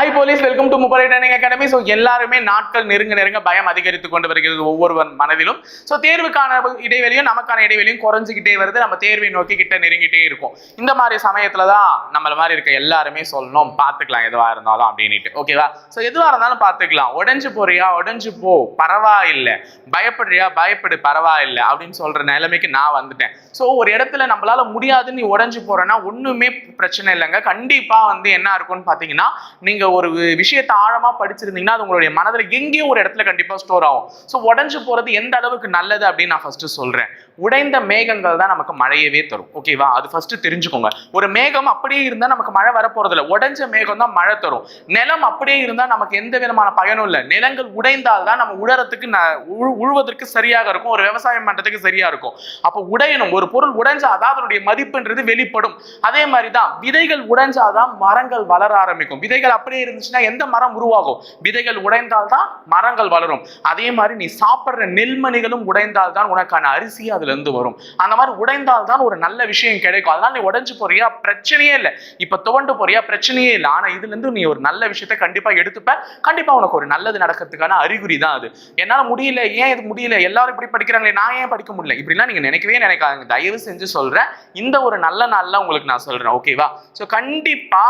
Hi police welcome to முப்படை training academy so எல்லாருமே நாட்கள் நெருங்க நெருங்க பயம் அதிகரித்து கொண்டு வருகிறது ஒவ்வொருவன் மனதிலும். ஸோ தேர்வுக்கான இடைவெளியும் நமக்கான இடைவெளியும் குறைஞ்சிக்கிட்டே வருது. நம்ம தேர்வை நோக்கி கிட்ட நெருங்கிட்டே இருக்கும். இந்த மாதிரி சமயத்துல தான் நம்மள மாதிரி இருக்க எல்லாருமே சொல்லணும். பார்த்துக்கலாம் எதுவாக இருந்தாலும் அப்படின்ட்டு ஓகேவா ஸோ எதுவாக இருந்தாலும் பார்த்துக்கலாம். உடஞ்சு போறியா? உடஞ்சு போ. பரவாயில்லை. பயப்படுறியா? பயப்படு. பரவாயில்லை. அப்படின்னு சொல்ற நிலைமைக்கு நான் வந்துட்டேன். ஸோ ஒரு இடத்துல நம்மளால முடியாதுன்னு நீ உடஞ்சு போறேன்னா ஒன்றுமே பிரச்சனை இல்லைங்க. கண்டிப்பாக வந்து என்ன இருக்கும்னு பார்த்தீங்கன்னா நீங்க ஒரு விஷயத்தை ஆழமா படிச்சிருந்தீங்கன்னா அது உங்களுடைய மனதுல எங்கேயோ ஒரு இடத்துல கண்டிப்பா ஸ்டோர் ஆகும். ஸோ உடஞ்சு போறது எந்த அளவுக்கு நல்லது அப்படின்னு நான் ஃபர்ஸ்ட் சொல்றேன். உடைந்த மேகங்கள் தான் நமக்கு மழையவே தரும். ஓகேவா அது ஃபர்ஸ்ட் தெரிஞ்சுக்கோங்க. ஒரு மேகம் அப்படியே இருந்தா நமக்கு மழை வரப்போறது இல்லை உடஞ்ச மேகம் தான் மழை தரும். நிலம் அப்படியே இருந்தா நமக்கு எந்த விதமான பயனும் இல்லை. நிலங்கள் உடைந்தால் தான் நம்ம உழறதுக்கு ந- உழுவதற்கு சரியாக இருக்கும். ஒரு விவசாயம் பண்றதுக்கு சரியா இருக்கும். அப்போ உடையணும். ஒரு பொருள் உடைஞ்சாதான் அதனுடைய மதிப்புன்றது வெளிப்படும். அதே மாதிரி தான் விதைகள் உடைஞ்சாதான் மரங்கள் வளர ஆரம்பிக்கும். விதைகள் அப்படியே இருந்துச்சுன்னா எந்த மரம் உருவாகும்? விதைகள் உடைந்தால் தான் மரங்கள் வளரும். அதே மாதிரி நீ சாப்பிட்ற நெல்மணிகளும் உடைந்தால் தான் உனக்கான அரிசி அதுல இருந்து வரும். அந்த மாதிரி உடைந்தால் தான் ஒரு நல்ல விஷயம் கிடைக்கும். அதனால நீ உடைஞ்சு போறியா? பிரச்சனையே இல்லை. இப்ப துவண்டு போறியா? பிரச்சனையே இல்லை. ஆனா இதுல இருந்து நீ ஒரு நல்ல விஷயத்த கண்டிப்பா எடுத்துப்ப. கண்டிப்பா உனக்கு ஒரு நல்லது நடக்கிறதுக்கான அறிகுறி தான் அது. என்னால முடியல. ஏன் இது முடியல? எல்லாரும் இப்படி படிக்கிறாங்களே. நான் ஏன் படிக்க முடியல? இப்படிலாம் நீங்க நினைக்கவே நினைக்காதீங்க. தயவு செஞ்சு சொல்றேன். இந்த ஒரு நல்ல நாள்ல உங்களுக்கு நான் சொல்றேன். ஓகேவா ஸோ கண்டிப்பா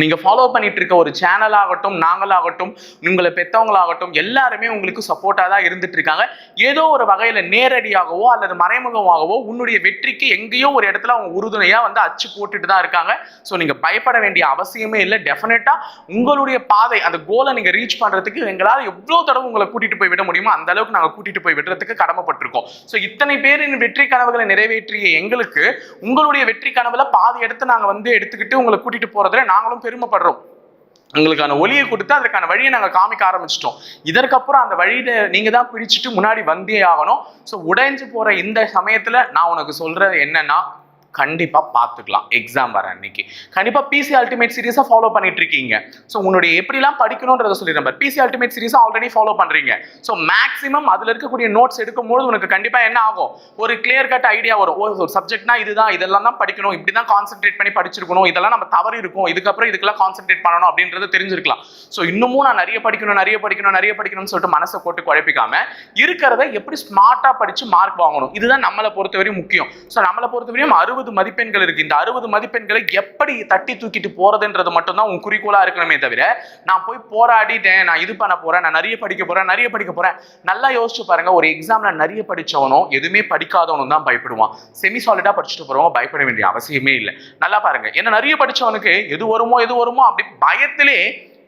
நீங்க ஃபாலோ பண்ணிட்டு இருக்க ஒரு சேனல் ஆகட்டும் நாங்களாகட்டும் உங்களை பெத்தவங்களாகட்டும் எல்லாருமே உங்களுக்கு சப்போர்ட்டாக தான் இருந்துட்டு இருக்காங்க ஏதோ ஒரு வகையில நேரடியாகவோ அல்லது மறைமுகமாகவோ உன்னுடைய வெற்றிக்கு எங்கேயோ ஒரு இடத்துல அவங்க உறுதுணையா வந்து அச்சு போட்டுட்டு தான் இருக்காங்க. ஸோ நீங்க பயப்பட வேண்டிய அவசியமே இல்லை. டெஃபினட்டா உங்களுடைய பாதை அந்த கோலை நீங்க ரீச் பண்றதுக்கு எங்களால் எவ்வளோ தடவை உங்களை கூட்டிட்டு போய் விட முடியுமோ அந்த அளவுக்கு நாங்கள் கூட்டிட்டு போய் விடுறதுக்கு கடமைப்பட்டிருக்கோம். ஸோ இத்தனை பேரின் வெற்றி கனவுகளை நிறைவேற்றிய எங்களுக்கு உங்களுடைய வெற்றி கனவுல பாதி எடுத்து நாங்கள் வந்து எடுத்துக்கிட்டு உங்களை கூட்டிட்டு போறதுல நாங்களும் பெருமைப்படுறோம். உங்களுக்கான ஒளியை கொடுத்து அதற்கான வழியை நாங்கள் காமிக்க ஆரம்பிச்சிட்டோம். இதற்கப்புறம் அந்த வழியில நீங்க தான் பிடிச்சிட்டு முன்னாடி வந்தே ஆகணும். ஸோ உடைஞ்சு போற இந்த சமயத்துல நான் உனக்கு சொல்றது என்னன்னா கண்டிப்பாக பார்த்துக்கலாம் எக்ஸாம் வர அன்னைக்கு. கண்டிப்பாக பிசி அல்டிமேட் சீரிஸை ஃபாலோ பண்ணிட்டு இருக்கீங்க. ஸோ உன்னுடைய எப்படிலாம் படிக்கணுன்றத சொல்லிடுறேன் பிசி அல்டிமேட் சீரிஸை ஆல்ரெடி ஃபாலோ பண்ணுறீங்க ஸோ மேக்ஸிமம் அதில் இருக்கக்கூடிய நோட்ஸ் எடுக்கும்போது உனக்கு கண்டிப்பாக என்ன ஆகும்? ஒரு கிளியர் கட் ஐடியா வரும். ஒரு சப்ஜெக்ட்னா இதுதான் இதெல்லாம் தான் படிக்கணும். இப்படி தான் கான்சென்ட்ரேட் பண்ணி படிச்சிருக்கணும். இதெல்லாம் நம்ம தவறு இருக்கும். இதுக்கப்புறம் இதுக்கெல்லாம் கான்சென்ட்ரேட் பண்ணணும் அப்படின்றது தெரிஞ்சிருக்கலாம். ஸோ இன்னமும் நான் நிறைய படிக்கணும் நிறைய படிக்கணும் நிறைய படிக்கணும்னு சொல்லிட்டு மனசை போட்டு குழப்பிக்காம இருக்கிறத எப்படி ஸ்மார்ட்டாக படித்து மார்க் வாங்கணும்? இதுதான் நம்மளை பொறுத்தவரையும் முக்கியம். ஸோ நம்மளை பொறுத்தவரையும் அறுபது மதிப்பெண்கள் இருக்கு. இந்த அறுபது மதிப்பெண்களை எப்படி தட்டி தூக்கிட்டு போறதுன்றது மட்டும்தான் உன் குறிக்கோளா இருக்கணுமே தவிர நான் போய் போராடிட்டேன் நான் இது பண்ண போறேன் நான் நிறைய படிக்க போறேன் நிறைய படிக்க போறேன். நல்லா யோசிச்சு பாருங்க ஒரு எக்ஸாம்ல நிறைய படிச்சவனும் எதுவுமே படிக்காதவனும் தான் பயப்படுவான். செமி சாலிடா படிச்சுட்டு போறவங்க பயப்பட வேண்டிய அவசியமே இல்லை. நல்லா பாருங்க. ஏன்னா நிறைய படிச்சவனுக்கு எது வருமோ எது வருமோ அப்படி பயத்திலே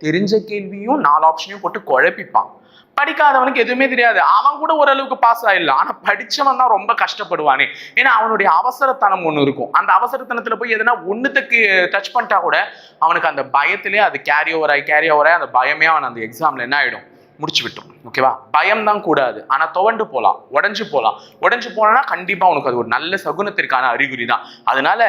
தெரிஞ்ச கேள்வியும் நாலு ஆப்ஷனையும் போட்டு குழப்பிப்பான். படிக்காதவனுக்கு எதுவுமே தெரியாது. அவன் கூட ஓரளவுக்கு பாஸ் ஆயிடலாம். ஆனால் படித்தவன் தான் ரொம்ப கஷ்டப்படுவானே. ஏன்னா அவனுடைய அவசரத்தனம் ஒன்று இருக்கும். அந்த அவசரத்தனத்தில் போய் எதனா ஒன்றுத்துக்கு டச் பண்ணிட்டா கூட அவனுக்கு அந்த பயத்திலே அது கேரி ஓவர் ஆகி கேரி ஓவர் ஆகி அந்த பயமே அவன் அந்த எக்ஸாமில் என்ன ஆகிடும் முடிச்சு விட்டோம் ஓகேவா பயம் தான் கூடாது. ஆனா துவண்டு போலாம். உடஞ்சு போலாம். உடஞ்சு போனா கண்டிப்பா உனக்கு அது ஒரு நல்ல சகுனத்திற்கான அறிகுறி தான் அதனால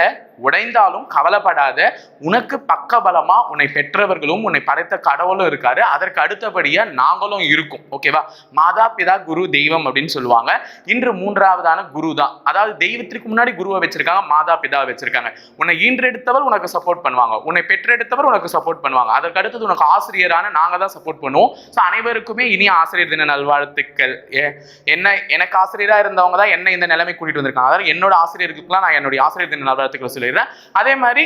உடைந்தாலும் கவலைப்படாத. உனக்கு பக்கபலமா உன்னை பெற்றவர்களும் உன்னை படைத்த கடவுளும் இருக்காரு. அதற்கு அடுத்தபடியா நாங்களும் இருக்கோம். ஓகேவா மாதா பிதா குரு தெய்வம் அப்படின்னு சொல்லுவாங்க. இன்று மூன்றாவதான குரு தான் அதாவது தெய்வத்திற்கு முன்னாடி குருவை வச்சிருக்காங்க மாதா பிதா வச்சிருக்காங்க. உன்னை ஈன்றெடுத்தவர் உனக்கு சப்போர்ட் பண்ணுவாங்க. உன்னை பெற்றெடுத்தவர் உனக்கு சப்போர்ட் பண்ணுவாங்க. அதற்கு அடுத்தது உனக்கு ஆசிரியரான நாங்க தான் சப்போர்ட் பண்ணுவோம். ஸோ அனைவருக்குமே இனி ஆசிரியர் ஆசிரியர் தின நல்வாழ்த்துக்கள். என்ன எனக்கு ஆசிரியராக இருந்தவங்க தான் என்ன இந்த நிலைமை கூட்டிகிட்டு வந்திருக்காங்க. அதாவது என்னோட ஆசிரியர்களுக்குலாம் நான் என்னுடைய ஆசிரியர் தின நல்வாழ்த்துக்களை சொல்லிடுறேன். அதே மாதிரி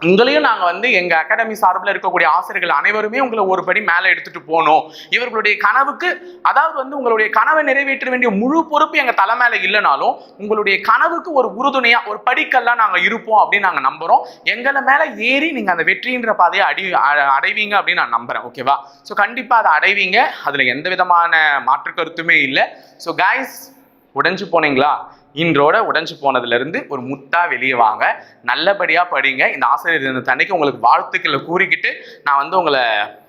உங்களையும் நாங்கள் வந்து எங்கள் அகாடமி சார்பில் இருக்கக்கூடிய ஆசிரியர்கள் அனைவருமே உங்களை ஒரு படி மேலே எடுத்துகிட்டு போகணும். இவர்களுடைய கனவுக்கு அதாவது வந்து உங்களுடைய கனவை நிறைவேற்ற வேண்டிய முழு பொறுப்பு எங்கள் தலை மேலே இல்லைனாலும் உங்களுடைய கனவுக்கு ஒரு உறுதுணையாக ஒரு படிக்கல்லாம் நாங்கள் இருப்போம் அப்படின்னு நாங்கள் நம்புகிறோம் எங்களை மேலே ஏறி நீங்கள் அந்த வெற்றின்ற பாதையை அடி அ- அடைவீங்க அப்படின்னு நான் நம்புகிறேன் ஓகேவா ஸோ கண்டிப்பாக அதை அடைவீங்க. அதில் எந்த விதமான மாற்று கருத்துமே இல்லை. ஸோ கைஸ் உடைஞ்சு போனீங்களா? இன்றோட உடஞ்சு போனதுலேருந்து ஒரு முத்தா வெளியே வாங்க. நல்லபடியாக படிங்க. இந்த ஆசிரியர் தினத்து அன்னைக்கு உங்களுக்கு வாழ்த்துக்களை கூறிக்கிட்டு நான் வந்து உங்களை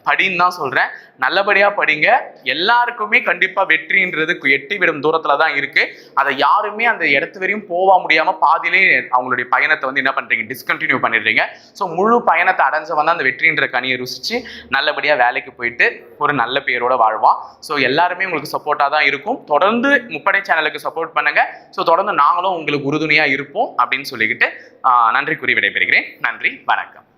படின்னு தான் சொல்கிறேன் நல்லபடியாக படிங்க. எல்லாருக்குமே கண்டிப்பாக வெற்றின்றது எட்டி விடும் தூரத்தில் தான் இருக்குது அதை யாருமே அந்த இடத்து வரையும் போக முடியாமல் பாதியிலே அவங்களுடைய பயணத்தை வந்து என்ன பண்ணுறீங்க டிஸ்கண்டினியூ பண்ணிடுறீங்க. ஸோ முழு பயணத்தை அடைஞ்சவன் தான் அந்த வெற்றின்ற கனியை ருசித்து நல்லபடியாக வேலைக்கு போயிட்டு ஒரு நல்ல பேரோட வாழ்வான். ஸோ எல்லாருமே உங்களுக்கு சப்போர்ட்டாக தான் இருக்கும். தொடர்ந்து முப்படை சேனலுக்கு சப்போர்ட் பண்ணுங்க. ஸோ தொடர்ந்து நாங்களும் உங்களுக்கு உறுதுணையா இருப்போம் அப்படின்னு சொல்லிக்கிட்டு நன்றி கூறி விடைபெறுகிறேன். நன்றி வணக்கம்.